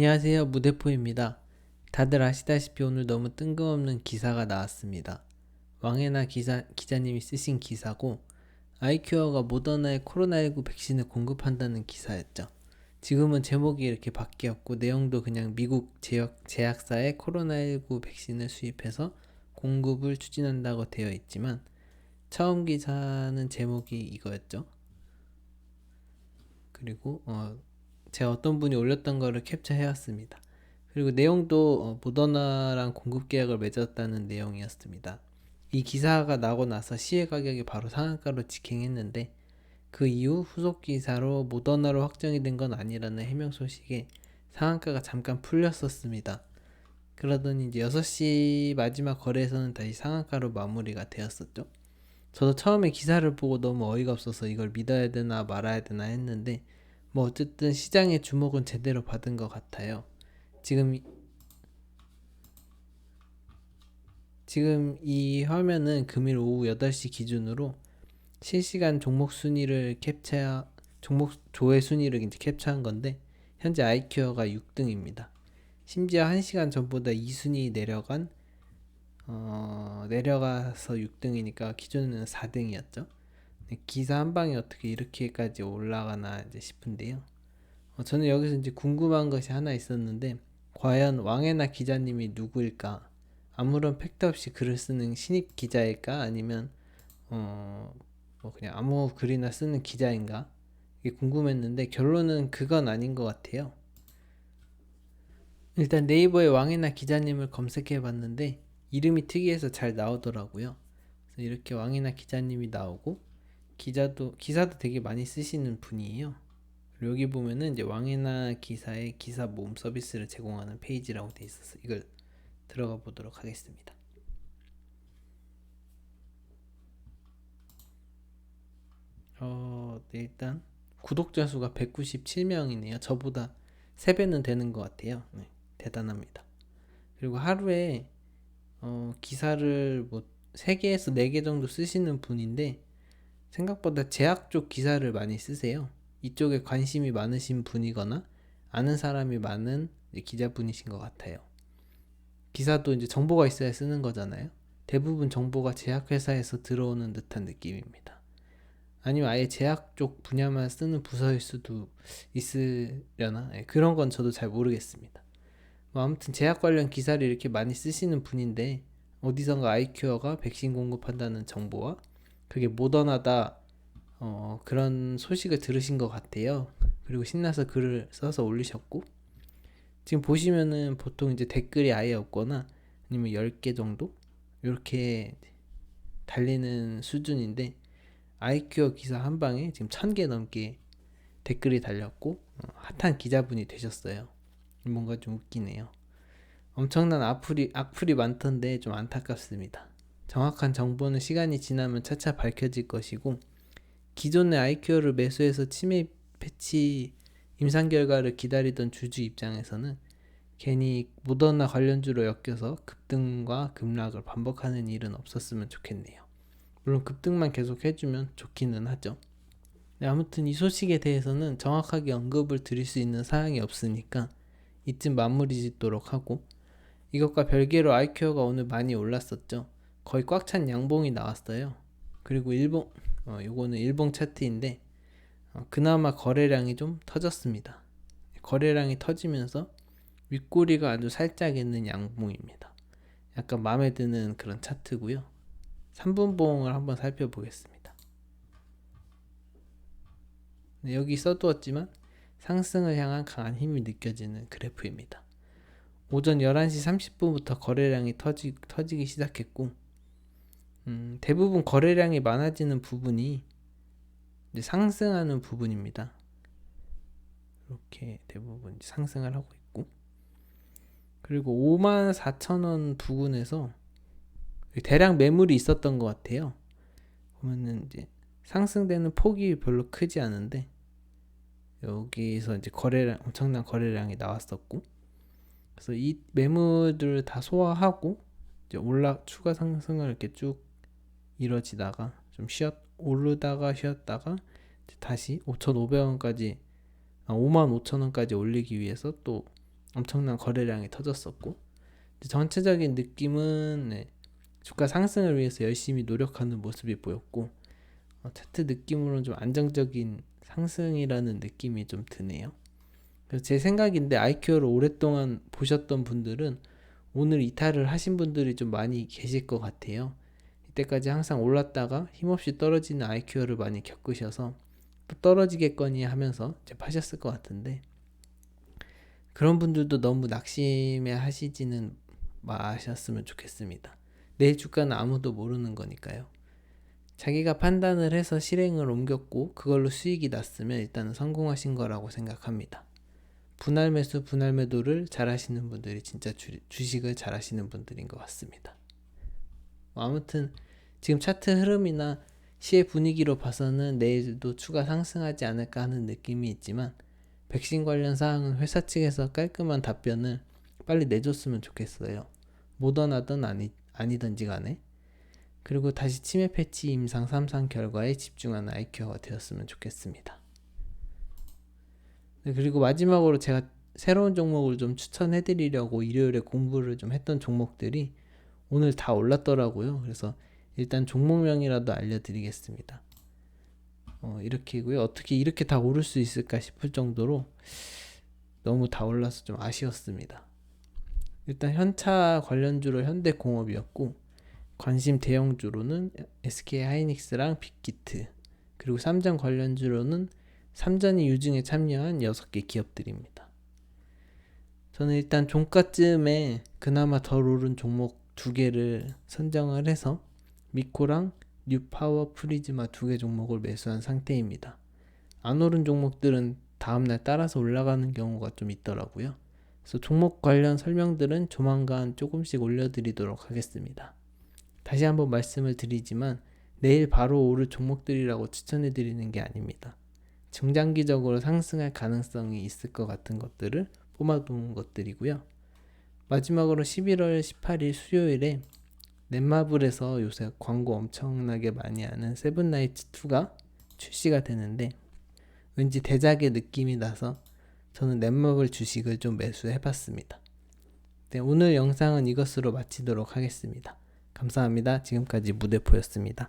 안녕하세요. 무대포입니다. 다들 아시다시피 오늘 너무 뜬금없는 기사가 나왔습니다. 왕해나 기사, 기자님이 쓰신 기사고 아이큐어가 모더나의 코로나19 백신을 공급한다는 기사였죠. 지금은 제목이 이렇게 바뀌었고 내용도 그냥 미국 제약, 제약사의 코로나19 백신을 수입해서 공급을 추진한다고 되어 있지만 처음 기사는 제목이 이거였죠. 그리고 어, 제가 어떤 분이 올렸던 거를 캡처해왔습니다. 그리고 내용도 어, 모더나랑 공급 계약을 맺었다는 내용이었습니다. 이 기사가 나고 나서 시외 가격이 바로 상한가로 직행했는데 그 이후 후속 기사로 모더나로 확정이 된 건 아니라는 해명 소식에 상한가가 잠깐 풀렸었습니다. 그러더니 이제 6시 마지막 거래에서는 다시 상한가로 마무리가 되었었죠. 저도 처음에 기사를 보고 너무 어이가 없어서 이걸 믿어야 되나 말아야 되나 했는데 뭐 어쨌든 시장의 주목은 제대로 받은 것 같아요. 지금 지금 이 화면은 금일 오후 8시 기준으로 실시간 종목 순위를 캡처 종목 조회 순위를 이제 캡처한 건데 현재 아이큐어가 6등입니다. 심지어 1시간 전보다 2순위 내려간 어, 내려가서 6등이니까 기존에는 4등이었죠. 기사 한 방에 어떻게 이렇게까지 올라가나 이제 싶은데요. 어, 저는 여기서 이제 궁금한 것이 하나 있었는데 과연 왕해나 기자님이 누구일까? 아무런 팩트 없이 글을 쓰는 신입 기자일까? 아니면 어, 뭐 그냥 아무 글이나 쓰는 기자인가? 이게 궁금했는데 결론은 그건 아닌 것 같아요. 일단 네이버에 왕해나 기자님을 검색해 봤는데 이름이 특이해서 잘 나오더라고요. 이렇게 왕해나 기자님이 나오고 기자도 기사도 되게 많이 쓰시는 분이에요. 여기 보면은 이제 왕해나 기사의 기사 모음 서비스를 제공하는 페이지라고 돼 있어서 이걸 들어가 보도록 하겠습니다. 어, 네, 일단 구독자 수가 197명이네요. 저보다 3배는 되는 것 같아요. 네, 대단합니다. 그리고 하루에 어, 기사를 뭐 3개에서 4개 정도 쓰시는 분인데 생각보다 제약 쪽 기사를 많이 쓰세요. 이쪽에 관심이 많으신 분이거나 아는 사람이 많은 기자분이신 것 같아요. 기사도 이제 정보가 있어야 쓰는 거잖아요. 대부분 정보가 제약회사에서 들어오는 듯한 느낌입니다. 아니면 아예 제약 쪽 분야만 쓰는 부서일 수도 있으려나? 네, 그런 건 저도 잘 모르겠습니다. 뭐 아무튼 제약 관련 기사를 이렇게 많이 쓰시는 분인데 어디선가 아이큐어가 백신 공급한다는 정보와 그게 모던하다 어, 그런 소식을 들으신 것 같아요. 그리고 신나서 글을 써서 올리셨고 지금 보시면은 보통 이제 댓글이 아예 없거나 아니면 10개 정도 이렇게 달리는 수준인데 아이큐어 기사 한 방에 지금 1000개 넘게 댓글이 달렸고 어, 핫한 기자분이 되셨어요. 뭔가 좀 웃기네요. 엄청난 악플이, 악플이 많던데 좀 안타깝습니다. 정확한 정보는 시간이 지나면 차차 밝혀질 것이고 기존의 아이큐어를 매수해서 치매 패치 임상 결과를 기다리던 주주 입장에서는 괜히 모더나 관련주로 엮여서 급등과 급락을 반복하는 일은 없었으면 좋겠네요. 물론 급등만 계속 해주면 좋기는 하죠. 네, 아무튼 이 소식에 대해서는 정확하게 언급을 드릴 수 있는 사항이 없으니까 이쯤 마무리 짓도록 하고 이것과 별개로 아이큐어가 오늘 많이 올랐었죠. 거의 꽉 찬 양봉이 나왔어요. 그리고 일본 어, 요거는 일본 차트인데 어, 그나마 거래량이 좀 터졌습니다. 거래량이 터지면서 윗꼬리가 아주 살짝 있는 양봉입니다. 약간 마음에 드는 그런 차트고요. 3분봉을 한번 살펴보겠습니다. 네, 여기 써두었지만 상승을 향한 강한 힘이 느껴지는 그래프입니다. 오전 11시 30분부터 거래량이 터지, 터지기 시작했고 음, 대부분 거래량이 많아지는 부분이 상승하는 부분입니다. 이렇게 대부분 상승을 하고 있고 그리고 5만 4천 원 부근에서 대량 매물이 있었던 것 같아요. 보면은 이제 상승되는 폭이 별로 크지 않은데 여기서 이제 거래량 엄청난 거래량이 나왔었고 그래서 이 매물들을 다 소화하고 이제 올라 추가 상승을 이렇게 쭉 이뤄지다가 좀 쉬었 오르다가 쉬었다가 다시 5,500원까지 아, 55,000원까지 올리기 위해서 또 엄청난 거래량이 터졌었고 전체적인 느낌은 네, 주가 상승을 위해서 열심히 노력하는 모습이 보였고 어, 차트 느낌으로는 좀 안정적인 상승이라는 느낌이 좀 드네요. 제 생각인데 IQ를 오랫동안 보셨던 분들은 오늘 이탈을 하신 분들이 좀 많이 계실 것 같아요. 이때까지 항상 올랐다가 힘없이 떨어지는 IQ를 많이 겪으셔서 또 떨어지겠거니 하면서 이제 파셨을 것 같은데 그런 분들도 너무 낙심해 하시지는 마셨으면 좋겠습니다. 내일 주가는 아무도 모르는 거니까요. 자기가 판단을 해서 실행을 옮겼고 그걸로 수익이 났으면 일단은 성공하신 거라고 생각합니다. 분할 매수, 분할 매도를 잘 하시는 분들이 진짜 주, 주식을 잘 하시는 분들인 것 같습니다. 뭐 아무튼 지금 차트 흐름이나 시의 분위기로 봐서는 내일도 추가 상승하지 않을까 하는 느낌이 있지만 백신 관련 사항은 회사 측에서 깔끔한 답변을 빨리 내줬으면 좋겠어요. 모던하든 아니, 아니든지 간에. 그리고 다시 치매 패치 임상 3상 결과에 집중하는 IQ가 되었으면 좋겠습니다. 네, 그리고 마지막으로 제가 새로운 종목을 좀 추천해 드리려고 일요일에 공부를 좀 했던 종목들이 오늘 다 올랐더라고요. 그래서 일단 종목명이라도 알려드리겠습니다. 어, 이렇게고요. 어떻게 이렇게 다 오를 수 있을까 싶을 정도로 너무 다 올라서 좀 아쉬웠습니다. 일단 현차 관련주로 현대공업이었고 관심 대형주로는 SK 하이닉스랑 빅기트 그리고 삼전 관련주로는 삼전이 유증에 참여한 6개 기업들입니다. 저는 일단 종가쯤에 그나마 덜 오른 종목 두 개를 선정을 해서 미코랑 뉴파워 프리즈마 두 개 종목을 매수한 상태입니다. 안 오른 종목들은 다음날 따라서 올라가는 경우가 좀 있더라고요. 그래서 종목 관련 설명들은 조만간 조금씩 올려드리도록 하겠습니다. 다시 한번 말씀을 드리지만 내일 바로 오를 종목들이라고 추천해 드리는 게 아닙니다. 중장기적으로 상승할 가능성이 있을 것 같은 것들을 뽑아두는 것들이고요. 마지막으로 11월 18일 수요일에 넷마블에서 요새 광고 엄청나게 많이 하는 세븐나이츠 2가 출시가 되는데 왠지 대작의 느낌이 나서 저는 넷마블 주식을 좀 매수해 봤습니다. 네, 오늘 영상은 이것으로 마치도록 하겠습니다. 감사합니다. 지금까지 무대포였습니다.